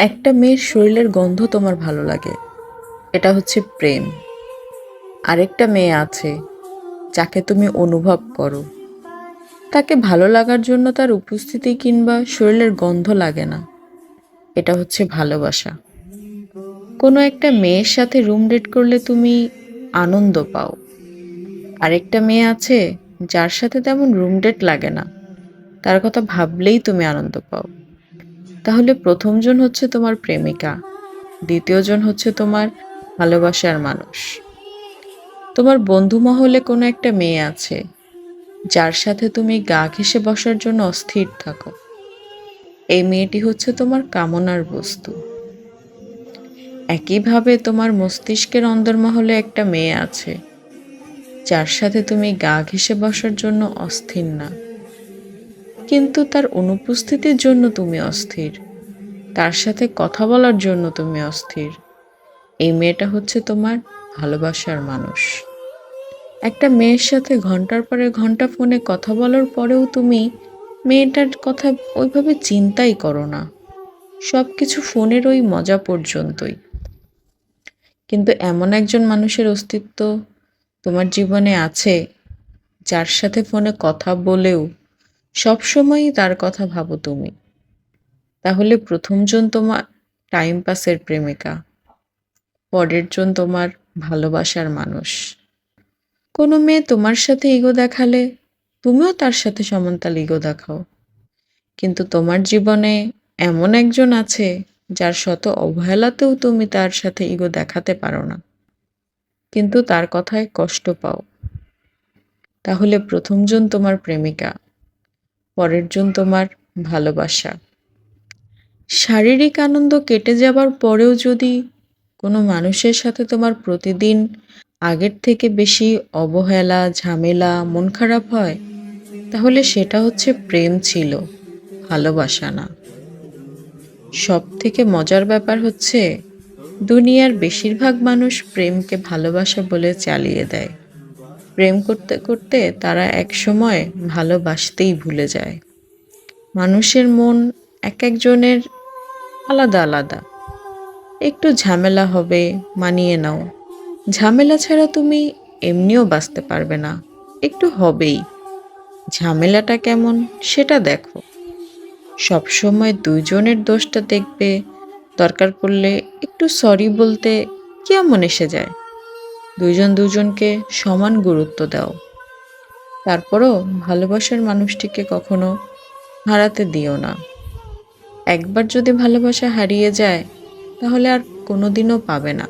একটা মেয়ের শরীরের গন্ধ তোমার ভালো লাগে। এটা হচ্ছে প্রেম। আরেকটা মেয়ে আছে, যাকে তুমি অনুভব করো। তাকে ভালো লাগার জন্য তার উপস্থিতি কিংবা শরীরের গন্ধ লাগে না। এটা হচ্ছে ভালোবাসা। কোনো একটা মেয়ের সাথে রুম ডেট করলে তুমি আনন্দ পাও। আরেকটা মেয়ে আছে, যার সাথে তেমন রুম ডেট লাগে না। তার কথা ভাবলেই তুমি আনন্দ পাও। তাহলে প্রথমজন হচ্ছে তোমার প্রেমিকা দ্বিতীয়জন হচ্ছে তোমার ভালোবাসার মানুষ। তোমার বন্ধু মহলে কোনো একটা মেয়ে আছে, যার সাথে তুমি গা ঘেসে বসার জন্য অস্থির থাকো। এই মেয়েটি হচ্ছে তোমার কামনার বস্তু। একইভাবে তোমার মস্তিষ্কের অন্দরমহলে একটা মেয়ে আছে, যার সাথে তুমি গা ঘেসে বসার জন্য অস্থির না। কিন্তু তার অনুপস্থিতির জন্য তুমি অস্থির। তার সাথে কথা বলার জন্য তুমি অস্থির। এই মেয়েটা হচ্ছে তোমার ভালোবাসার মানুষ। একটা মেয়ের সাথে ঘণ্টার পরে ঘণ্টা ফোনে কথা বলার পরেও তুমি মেয়েটার কথা ওইভাবে চিন্তাই করো না। সব কিছু ফোনের ওই মজা পর্যন্তই। কিন্তু এমন একজন মানুষের অস্তিত্ব তোমার জীবনে আছে, যার সাথে ফোনে কথা বলেও সবসময়ই তার কথা ভাবো তুমি। তাহলে প্রথমজন তোমার টাইম পাসের প্রেমিকা, পরের জন তোমার ভালোবাসার মানুষ। কোনো মেয়ে তোমার সাথে ইগো দেখালে তুমিও তার সাথে সমান্তাল ইগো দেখাও। কিন্তু তোমার জীবনে এমন একজন আছে যার শত অবহেলাতেও তুমি তার সাথে ইগো দেখাতে পারো না। কিন্তু তার কথায় কষ্ট পাও। তাহলে প্রথমজন তোমার প্রেমিকা পরের জন তোমার ভালোবাসা। শারীরিক আনন্দ কেটে যাবার পরেও যদি কোনো মানুষের সাথে তোমার প্রতিদিন আগের থেকে বেশি অবহেলা, ঝামেলা, মন খারাপ হয়, তাহলে সেটা হচ্ছে প্রেম ছিল, ভালোবাসা না। সব থেকে মজার ব্যাপার হচ্ছে, দুনিয়ার বেশিরভাগ মানুষ প্রেমকে ভালোবাসা বলে চালিয়ে দেয়। প্রেম করতে করতে তারা এক সময় ভালোবাসতেই ভুলে যায়। মানুষের মন এক একজনের আলাদা আলাদা। একটু ঝামেলা হবে, মানিয়ে নাও। ঝামেলা ছাড়া তুমি এমনিও বাঁচতে পারবে না, একটু হবেই। ঝামেলাটা কেমন সেটা দেখো। সবসময় দুইজনের দোষটা দেখবে, দরকার পড়লে একটু সরি বলতে কেমন এসে যায়? দুইজন দুজনকে সমান গুরুত্ব দাও। তারপরও ভালোবাসার মানুষটিকে কখনো হারাতে দিও না। একবার যদি ভালোবাসা হারিয়ে যায়, তাহলে আর কোনোদিনও পাবে না।